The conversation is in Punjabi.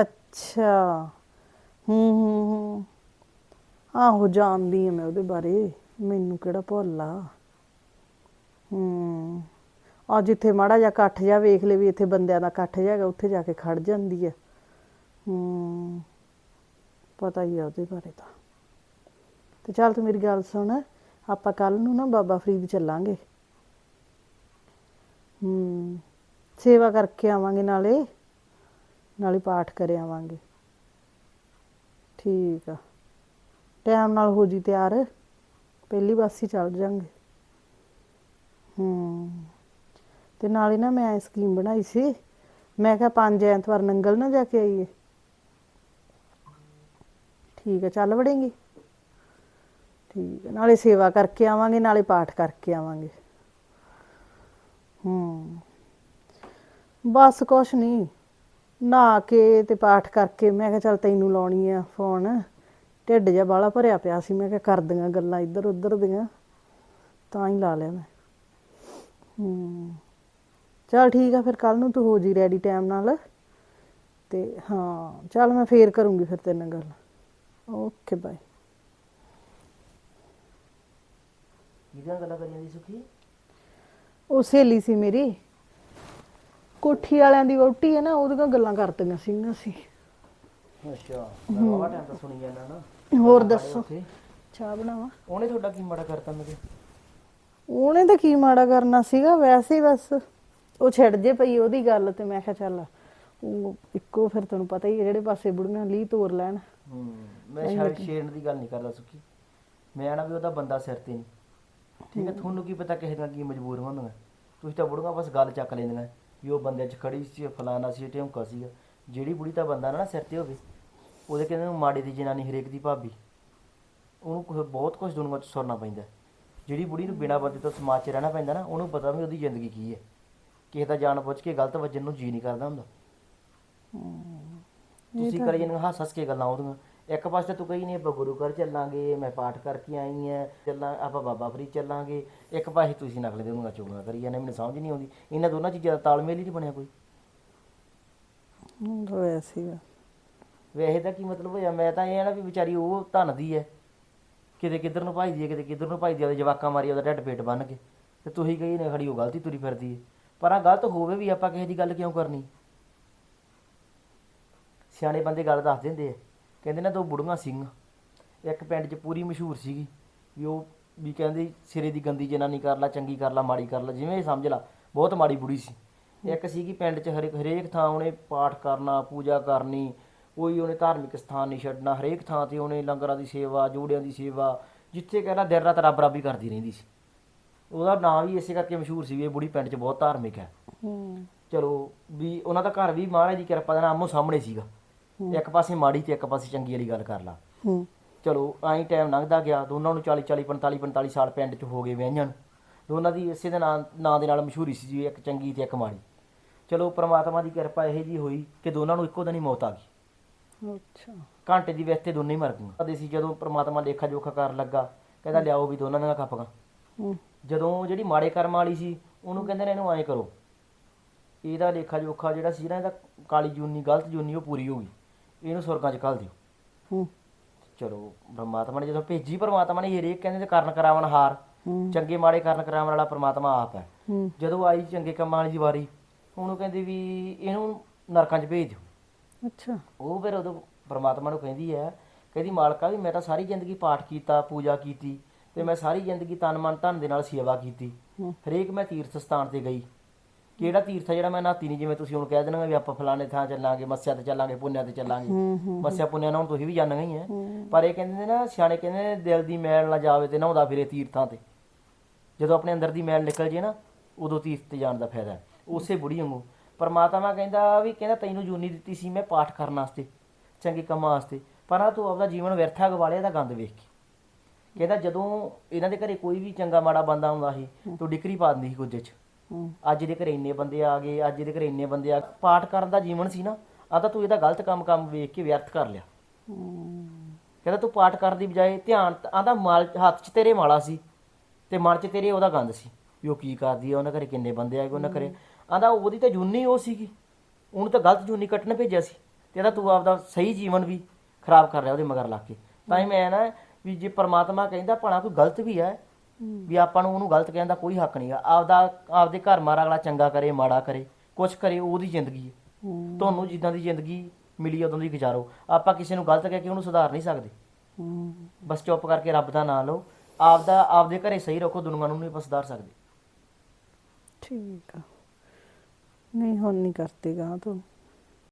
ਅੱਛਾ। ਹੂੰ ਹੂੰ ਹੂੰ। ਆਹੋ, ਜਾਣਦੀ ਹਾਂ ਮੈਂ ਉਹਦੇ ਬਾਰੇ। ਮੈਨੂੰ ਕਿਹੜਾ ਭੁੱਲ ਆ। ਹੂੰ। ਆ ਜਿੱਥੇ ਮਾੜਾ ਜਿਹਾ ਇਕੱਠ ਜਿਹਾ ਵੇਖ ਲੈ ਵੀ ਇੱਥੇ ਬੰਦਿਆਂ ਦਾ ਇਕੱਠ ਜਿਹਾ ਹੈਗਾ, ਉੱਥੇ ਜਾ ਕੇ ਖੜ ਜਾਂਦੀ ਹੈ ਹੂੰ। ਪਤਾ ਹੀ ਆ ਉਹਦੇ ਬਾਰੇ ਤਾਂ। ਤੇ ਚੱਲ ਤੂੰ ਮੇਰੀ ਗੱਲ ਸੁਣ। ਆਪਾਂ ਕੱਲ ਨੂੰ ਨਾ ਬਾਬਾ ਫਰੀਦ ਚੱਲਾਂਗੇ। ਹੂੰ। ਸੇਵਾ ਕਰਕੇ ਆਵਾਂਗੇ ਨਾਲੇ। ਨਾਲੇ ਪਾਠ ਕਰ ਆਵਾਂਗੇ। ਠੀਕ ਆ। ਟਾਈਮ ਨਾਲ ਹੋ ਜੀ ਤਿਆਰ। ਪਹਿਲੀ ਬੱਸ ਹੀ ਚੱਲ ਜਾਂਗੇ। ਹੂੰ। ਤੇ ਨਾਲੇ ਨਾ ਮੈਂ ਸਕੀਮ ਬਣਾਈ ਸੀ। ਮੈਂ ਕਿਹਾ ਪੰਜ ਐਤਵਾਰ ਨੰਗਲ ਨਾ ਜਾ ਕੇ ਆਈਏ। ਠੀਕ ਆ, ਚੱਲ ਵੜੇਂਗੀ। ਠੀਕ ਆ, ਨਾਲੇ ਸੇਵਾ ਕਰਕੇ ਆਵਾਂਗੇ, ਨਾਲੇ ਪਾਠ ਕਰਕੇ ਆਵਾਂਗੇ। ਹੂੰ। ਬਸ ਕੁਛ ਨਹੀਂ ਨਹਾ ਕੇ ਤੇ ਪਾਠ ਕਰਕੇ ਮੈਂ ਕਿਹਾ ਚੱਲ ਤੈਨੂੰ ਲਾਉਣੀ ਆ ਫੋਨ। ਢਿੱਡ ਜਿਹਾ ਬਾਲਾ ਭਰਿਆ ਪਿਆ ਸੀ ਮੈਂ ਕਿਹਾ ਕਰਦੀਆਂ ਗੱਲਾਂ ਇੱਧਰ ਉੱਧਰ ਦੀਆਂ। ਤਾਂ ਹੀ ਲਾ ਲਿਆ ਮੈਂ। ਹੂੰ। ਚੱਲ ਠੀਕ ਆ ਫਿਰ ਕੱਲ ਨੂੰ ਤੂੰ ਹੋ ਜੀ ਰੈਡੀ ਟਾਈਮ ਨਾਲ। ਤੇ ਹਾਂ ਚੱਲ ਮੈਂ ਫੇਰ ਕਰੂੰਗੀ ਫਿਰ ਤੇਰੇ ਨਾਲ ਗੱਲ। ਓਕੇ ਬਾਏ ਕਿਹਦੀਆਂ ਗੱਲਾਂ ਕਰੀ ਜਾਂਦੀ ਸੁਖੀ? ਉਹ ਸਹੇਲੀ ਸੀ ਮੇਰੀ। ਕੋਠੀ ਵਾਲਿਆਂ ਦੀ ਵਹੁਟੀ ਹੈ ਨਾ ਉਹਦੀਆਂ ਗੱਲਾਂ ਕਰਦੀਆਂ ਸੀਗੀਆਂ ਸੀ। ਅੱਛਾ ਮੈਂ ਬਾਬਾ ਟਾਈਮ ਤਾਂ ਸੁਣੀ ਜਾਂਦਾ ਨਾ। ਹੋਰ ਦੱਸੋ। ਉੱਥੇ। ਚਾਹ ਬਣਾਵਾਂ? ਉਹਨੇ ਤੁਹਾਡਾ ਕੀ ਮਾੜਾ ਕਰਤਾ ਮੇਰੇ? ਉਹਨੇ ਤਾਂ ਕੀ ਮਾੜਾ ਕਰਨਾ ਸੀਗਾ ਵੈਸੇ ਹੀ ਬਸ ਉਹ ਛੱਡ ਜੇ ਪਈ ਉਹਦੀ ਗੱਲ ਤੇ ਮੈਂ ਕਿਹਾ ਚੱਲ ਉਹ ਇੱਕੋ ਫਿਰ ਤੈਨੂੰ ਪਤਾ ਹੀ ਹੈ ਜਿਹੜੇ ਪਾਸੇ ਬੁੜੀਆਂ ਲੀ ਤੋਰ ਲੈਣ। ਹੂੰ ਮੈਂ ਸ਼ਾਇਦ ਸ਼ੇਰਨ ਦੀ ਗੱਲ ਨਹੀਂ ਕਰਦਾ ਸੁਖੀ। ਮੈਂ ਨਾ ਵੀ ਉਹਦਾ ਬੰਦਾ ਸਿਰ ਤੇ ਨਹੀਂ ਠੀਕ ਹੈ ਤੁਹਾਨੂੰ ਕੀ ਪਤਾ ਕਿਸੇ ਦੀਆਂ ਕੀ ਮਜਬੂਰ ਹੁੰਦੀਆਂ ਤੁਸੀਂ ਤਾਂ ਬੁੜੀਆਂ ਬਸ ਗੱਲ ਚੱਕ ਲੈਂਦੀਆਂ। ਵੀ ਉਹ ਬੰਦੇ 'ਚ ਖੜੀ ਸੀ ਫਲਾਣਾ ਸੀ ਢਿਮਕਾ ਸੀਗਾ। ਜਿਹੜੀ ਬੁੜੀ ਤਾਂ ਬੰਦਾ ਨਾ ਸਿਰ ਤੇ ਹੋਵੇ ਉਹਦੇ ਕਹਿੰਦੇ ਨੂੰ ਮਾੜੀ ਦੀ ਜਨਾਨੀ ਹਰੇਕ ਦੀ ਭਾਬੀ। ਉਹਨੂੰ ਕੁਛ- ਬਹੁਤ ਕੁਝ ਦੁਨੀਆ 'ਚ ਸੁਣਨਾ ਪੈਂਦਾ। ਜਿਹੜੀ ਬੁੜੀ ਨੂੰ ਬਿਨਾਂ ਬੰਦੇ ਤੋਂ ਸਮਾਜ 'ਚ ਰਹਿਣਾ ਪੈਂਦਾ ਨਾ ਉਹਨੂੰ ਪਤਾ ਵੀ ਉਹਦੀ ਜ਼ਿੰਦਗੀ ਕੀ ਹੈ। ਕਿਸੇ ਦਾ ਜਾਣ ਪੁੱਛ ਕੇ ਗਲਤ ਵੱਜਣ ਨੂੰ ਜੀ ਨਹੀਂ ਕਰਦਾ ਹੁੰਦਾ। ਤੁਸੀਂ ਕਰੀ ਜਾਂਦੇ ਹੱਸ ਹੱਸ ਕੇ ਗੱਲਾਂ ਉਹਦੀਆਂ ਇੱਕ ਪਾਸੇ ਤੂੰ ਕਹੀ ਨਹੀਂ ਆਪਾਂ ਗੁਰੂ ਘਰ ਚੱਲਾਂਗੇ ਮੈਂ ਪਾਠ ਕਰਕੇ ਆਈ ਐ ਚੱਲਾਂ ਆਪਾਂ ਬਾਬਾ ਫਰੀ ਚੱਲਾਂਗੇ। ਇੱਕ ਪਾਸੇ ਤੁਸੀਂ ਨਕਲ ਦੇ ਉਹਨੂੰ ਚੁਗਲੀਆਂ ਕਰੀ ਜਾਂਦੇ ਮੈਨੂੰ ਸਮਝ ਨਹੀਂ ਆਉਂਦੀ। ਇਹਨਾਂ ਦੋਨਾਂ ਚੀਜ਼ਾਂ ਦਾ ਤਾਲਮੇਲ ਹੀ ਨਹੀਂ ਬਣਿਆ ਕੋਈ। ਹੁੰਦਾ ਵੈਸੇ ਹੀ ਆ। ਵੈਸੇ ਤਾਂ ਕੀ ਮਤਲਬ ਹੋਇਆ? ਮੈਂ ਤਾਂ ਇਹ ਆ ਨਾ ਵੀ ਵਿਚਾਰੀ ਉਹ ਧਨ ਦੀ ਐ। ਕਿਤੇ ਕਿੱਧਰ ਨੂੰ ਭਾਈਦੀ ਐ ਕਿਤੇ ਕਿੱਧਰ ਨੂੰ ਭਾਈਦੀ ਐ ਉਹਦੇ ਜਵਾਕਾਂ ਮਾਰੀ ਉਹਦਾ ਢੱਡ ਪੇਟ ਬੰਨ ਕੇ। ਤੇ ਤੁਸੀਂ ਕਹੀ ਨੇ ਖੜੀ ਉਹ ਗਲਤੀ ਤੁਰੀ ਫਿਰਦੀ ਐ। ਪਰ ਆ ਗਲਤ ਹੋਵੇ ਵੀ ਆਪਾਂ ਕਿਸੇ ਦੀ ਗੱਲ ਕਿਉਂ ਕਰਨੀ? ਸਿਆਣੇ ਬੰਦੇ ਗੱਲ ਦੱਸ ਦਿੰਦੇ ਆ ਕਹਿੰਦੇ ਨਾ ਦੋ ਬੁੜੀਆਂ ਸਿੰਘ। ਇੱਕ ਪਿੰਡ 'ਚ ਪੂਰੀ ਮਸ਼ਹੂਰ ਸੀਗੀ ਵੀ ਉਹ ਵੀ ਕਹਿੰਦੇ ਸਿਰੇ ਦੀ ਗੰਦੀ ਜਨਾਨੀ ਕਰ ਲਾ ਚੰਗੀ ਕਰ ਲਾ ਮਾੜੀ ਕਰ ਲਾ ਜਿਵੇਂ ਸਮਝ ਲਾ ਬਹੁਤ ਮਾੜੀ ਬੁੜੀ ਸੀ। ਇੱਕ ਸੀਗੀ ਪਿੰਡ 'ਚ ਹਰੇਕ ਹਰੇਕ ਥਾਂ ਉਹਨੇ ਪਾਠ ਕਰਨਾ ਪੂਜਾ ਕਰਨੀ ਕੋਈ ਉਹਨੇ ਧਾਰਮਿਕ ਸਥਾਨ ਨਹੀਂ ਛੱਡਣਾ ਹਰੇਕ ਥਾਂ ਤੇ ਉਹਨੇ ਲੰਗਰਾਂ ਦੀ ਸੇਵਾ ਜੋੜਿਆਂ ਦੀ ਸੇਵਾ ਜਿੱਥੇ ਕਹਿੰਦਾ ਦਿਨ ਰਾਤ ਰੱਬ ਰੱਬ ਹੀ ਕਰਦੀ ਰਹਿੰਦੀ ਸੀ। ਉਹਦਾ ਨਾਮ ਵੀ ਇਸੇ ਕਰਕੇ ਮਸ਼ਹੂਰ ਸੀ ਵੀ ਇਹ ਬੁੜੀ ਪਿੰਡ 'ਚ ਬਹੁਤ ਧਾਰਮਿਕ ਹੈ। ਹੂੰ। ਚਲੋ ਵੀ ਉਹਨਾਂ ਦਾ ਘਰ ਵੀ ਮਹਾਰਾਜ ਦੀ ਕਿਰਪਾ ਦੇ ਨਾਲ ਆਮੋ ਸਾਹਮਣੇ ਸੀਗਾ। ਇੱਕ ਪਾਸੇ ਮਾੜੀ ਤੇ ਇੱਕ ਪਾਸੇ ਚੰਗੀ ਵਾਲੀ ਗੱਲ ਕਰ ਲਾ। ਹੂੰ। ਚਲੋ ਐਂ ਟਾਈਮ ਲੰਘਦਾ ਗਿਆ ਦੋਨਾਂ ਨੂੰ 40 40 45 45 ਸਾਲ ਪਿੰਡ 'ਚ ਹੋ ਗਏ ਵਿਆਹਾਂ ਨੂੰ ਦੋਨਾਂ ਦੀ ਇਸੇ ਦੇ ਨਾਂ ਨਾਂ ਦੇ ਨਾਲ ਮਸ਼ਹੂਰੀ ਸੀ ਜੀ ਇੱਕ ਚੰਗੀ ਤੇ ਇੱਕ ਮਾੜੀ। ਚਲੋ ਪ੍ਰਮਾਤਮਾ ਦੀ ਕਿਰਪਾ ਇਹ ਜੀ ਹੋਈ ਕਿ ਦੋਨਾਂ ਨੂੰ ਇੱਕੋ ਦਿਨ ਹੀ ਮੌਤ ਆ ਗਈ। ਅੱਛਾ। ਘੰਟੇ ਦੀ ਵਿਅਸਤੇ ਦੋਨੇ ਹੀ ਮਰ ਗਈਆਂ। ਕਦੇ ਸੀ ਜਦੋਂ ਪ੍ਰਮਾਤਮਾ ਲੇਖਾ ਜੋਖਾ ਕਰਨ ਲੱਗਾ ਕਹਿੰਦਾ ਲਿਆਓ ਵੀ ਦੋਨਾਂ ਦੀਆਂ ਕੱਪਾਂ ਹੂੰ। ਜਦੋਂ ਜਿਹੜੀ ਮਾੜੇ ਕਰਮ ਵਾਲੀ ਸੀ ਉਹਨੂੰ ਕਹਿੰਦੇ ਨੇ ਇਹਨੂੰ ਐਂ ਕਰੋ। ਇਹਦਾ ਲੇਖਾ ਜੋਖਾ ਜਿਹੜਾ ਸੀ ਨਾ ਇਹਦਾ ਕਾਲੀ ਜੂਨੀ ਗਲਤ ਜੂਨੀ ਉਹ ਪੂਰੀ ਹੋ ਗਈ। ਇਹਨੂੰ ਸੁਰਗਾਂ 'ਚ ਘੱਲ ਦਿਓ। ਹੂੰ। ਚਲੋ ਪ੍ਰਮਾਤਮਾ ਨੇ ਜਦੋਂ ਭੇਜੀ ਪ੍ਰਮਾਤਮਾ ਨੇ ਹਰੇਕ ਕਹਿੰਦੇ ਤੇ ਕਰਨ ਕਰਾਵਣ ਹਾਰ। ਚੰਗੇ ਮਾੜੇ ਕਰਨ ਕਰਾਵਣ ਵਾਲਾ ਪ੍ਰਮਾਤਮਾ ਆਪ ਹੈ। ਜਦੋਂ ਆਈ ਚੰਗੇ ਕੰਮਾਂ ਵਾਲੀ ਦੀ ਵਾਰੀ ਉਹਨੂੰ ਕਹਿੰਦੇ ਵੀ ਇਹਨੂੰ ਨਰਕਾਂ 'ਚ ਭੇਜ ਦਿਓ। ਅੱਛਾ। ਉਹ ਫਿਰ ਉਦੋਂ ਪ੍ਰਮਾਤਮਾ ਨੂੰ ਕਹਿੰਦੀ ਹੈ ਕਹਿੰਦੀ ਮਾਲਕਾ ਵੀ ਮੈਂ ਤਾਂ ਸਾਰੀ ਜ਼ਿੰਦਗੀ ਪਾਠ ਕੀਤਾ ਪੂਜਾ ਕੀਤੀ ਤੇ ਮੈਂ ਸਾਰੀ ਜ਼ਿੰਦਗੀ ਤਨ ਮਨ ਧਨ ਦੇ ਨਾਲ ਸੇਵਾ ਕੀਤੀ। ਹਰੇਕ ਮੈਂ ਤੀਰਥ ਸਥਾਨ ਤੇ ਗਈ। ਕਿਹੜਾ ਤੀਰਥ ਆ ਜਿਹੜਾ ਮੈਂ ਨਾਤੀ ਨਹੀਂ ਜਿਵੇਂ ਤੁਸੀਂ ਹੁਣ ਕਹਿ ਦੇਣਾ ਵੀ ਆਪਾਂ ਫਲਾਣੇ ਥਾਂ ਚੱਲਾਂਗੇ ਮੱਸਿਆ ਤੇ ਚੱਲਾਂਗੇ ਪੁੰਨਿਆ ਤੇ ਚੱਲਾਂਗੇ। ਮੱਸਿਆ ਪੁੰਨਿਆ ਨਾਲ ਤੁਸੀਂ ਵੀ ਜਾਣਗੇ ਹੀ ਹੈ। ਪਰ ਇਹ ਕਹਿੰਦੇ ਨੇ ਨਾ ਸਿਆਣੇ ਕਹਿੰਦੇ ਨੇ ਦਿਲ ਦੀ ਮੈਲ ਨਾ ਜਾਵੇ ਤੇ ਨਹਾਉਂਦਾ ਫਿਰੇ ਤੀਰਥਾਂ ਤੇ। ਜਦੋਂ ਆਪਣੇ ਅੰਦਰ ਦੀ ਮੈਲ ਨਿਕਲ ਜੇ ਨਾ ਉਦੋਂ ਤੀਰਥ ਤੇ ਜਾਣ ਦਾ ਫਾਇਦਾ ਹੈ। ਉਸੇ ਬੁੜੀ ਵਾਂਗੂ। ਪਰਮਾਤਮਾ ਕਹਿੰਦਾ ਵੀ ਕਹਿੰਦਾ ਤੈਨੂੰ ਜੂਨੀ ਦਿੱਤੀ ਸੀ ਮੈਂ ਪਾਠ ਕਰਨ ਵਾਸਤੇ ਚੰਗੇ ਕੰਮਾਂ ਵਾਸਤੇ। ਪਰ ਆ ਤੂੰ ਆਪਦਾ ਜੀਵਨ ਵਿਅਰਥਾ ਗਵਾਲਿਆ ਦਾ ਗੰਦ ਵੇਖ ਕੇ। ਕਹਿੰਦਾ ਜਦੋਂ ਇਹਨਾਂ ਦੇ ਘਰੇ ਕੋਈ ਵੀ ਚੰਗਾ ਮਾੜਾ ਬੰਦਾ ਆਉਂਦਾ ਸੀ ਤੂੰ ਡਿਕਰੀ ਪਾ ਦਿੰਦੀ ਸੀ ਗੁੱਜੇ 'ਚ। ਅੱਜ ਦੇ ਘਰੇ ਇੰਨੇ ਬੰਦੇ ਆ ਗਏ, ਅੱਜ ਦੇ ਘਰੇ ਇੰਨੇ ਬੰਦੇ ਆ ਗਏ। ਪਾਠ ਕਰਨ ਦਾ ਜੀਵਨ ਸੀ ਨਾ ਆ ਤਾਂ ਤੂੰ ਇਹਦਾ ਗਲਤ ਕੰਮ ਕੰਮ ਵੇਖ ਕੇ ਵਿਅਰਥ ਕਰ ਲਿਆ। ਕਹਿੰਦਾ ਤੂੰ ਪਾਠ ਕਰਨ ਦੀ ਬਜਾਏ ਧਿਆਨ ਆਂਦਾ ਮਾਲ ਹੱਥ 'ਚ ਤੇਰੇ ਮਾਲਾ ਸੀ ਤੇ ਮਨ 'ਚ ਤੇਰੇ ਉਹਦਾ ਗੰਦ ਸੀ ਵੀ ਉਹ ਕੀ ਕਰਦੀ ਆ, ਉਹਨਾਂ ਘਰੇ ਕਿੰਨੇ ਬੰਦੇ ਆ ਗਏ, ਉਹਨਾਂ ਘਰੇ। ਆਂਦਾ ਉਹਦੀ ਤਾਂ ਜੂਨੀ ਉਹ ਸੀਗੀ, ਉਹਨੂੰ ਤਾਂ ਗਲਤ ਜੂਨੀ ਕੱਟਣ ਭੇਜਿਆ ਸੀ ਤੇ ਇਹਦਾ ਤੂੰ ਆਪਦਾ ਸਹੀ ਜੀਵਨ ਵੀ ਖਰਾਬ ਕਰ ਰਿਹਾ ਉਹਦੇ ਮਗਰ ਲੱਗ ਕੇ। ਤਾਂ ਹੀ ਮੈਂ ਨਾ ਵੀ ਜੇ ਪ੍ਰਮਾਤਮਾ ਕਹਿੰਦਾ ਭਲਾ ਕੋਈ ਗਲਤ ਵੀ ਹੈ ਵੀ ਆਪਾਂ ਨੂੰ ਉਹਨੂੰ ਗਲਤ ਕਹਿਣ ਦਾ ਕੋਈ ਹੱਕ ਨਹੀਂਗਾ ਆਪਦਾ ਆਪਦੇ ਘਰ ਮਾਰਾ ਅਗਲਾ ਚੰਗਾ ਕਰੇ ਮਾੜਾ ਕਰੇ ਕੁਛ ਕਰੇ ਉਹਦੀ ਜ਼ਿੰਦਗੀ ਹੈ। ਤੁਹਾਨੂੰ ਜਿੱਦਾਂ ਦੀ ਜ਼ਿੰਦਗੀ ਮਿਲੀ ਉਦੋਂ ਦੀ ਗੁਜ਼ਾਰੋ। ਆਪਾਂ ਕਿਸੇ ਨੂੰ ਗਲਤ ਕਹਿ ਕੇ ਉਹਨੂੰ ਸੁਧਾਰ ਨਹੀਂ ਸਕਦੇ। ਬਸ ਚੁੱਪ ਕਰਕੇ ਰੱਬ ਦਾ ਨਾਮ ਲਓ। ਆਪਦਾ ਆਪਦੇ ਘਰੇ ਸਹੀ ਰੱਖੋ ਦੁਨੀਆ ਨੂੰ ਨਹੀਂ ਆਪਾਂ ਸੁਧਾਰ ਸਕਦੇ। ਠੀਕ ਆ। ਨਹੀਂ ਹੁਣ ਨਹੀਂ ਕਰਤੇਗਾ ਤੂੰ।